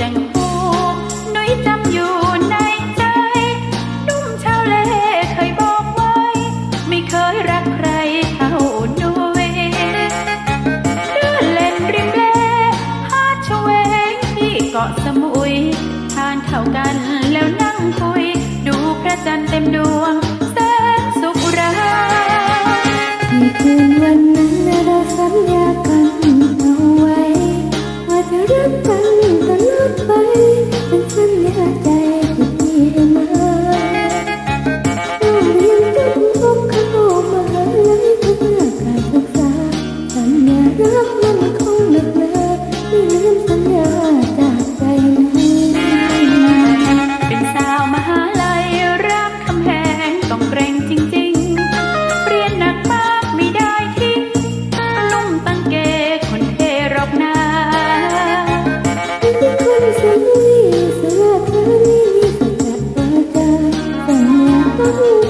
จังหูนุ้ยจำอยู่ในใจนุ่มเช้าเล Ooh.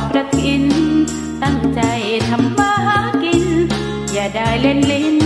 อกจะกิน ตั้งใจทำมาหากิน อย่าได้เล่นลิ้น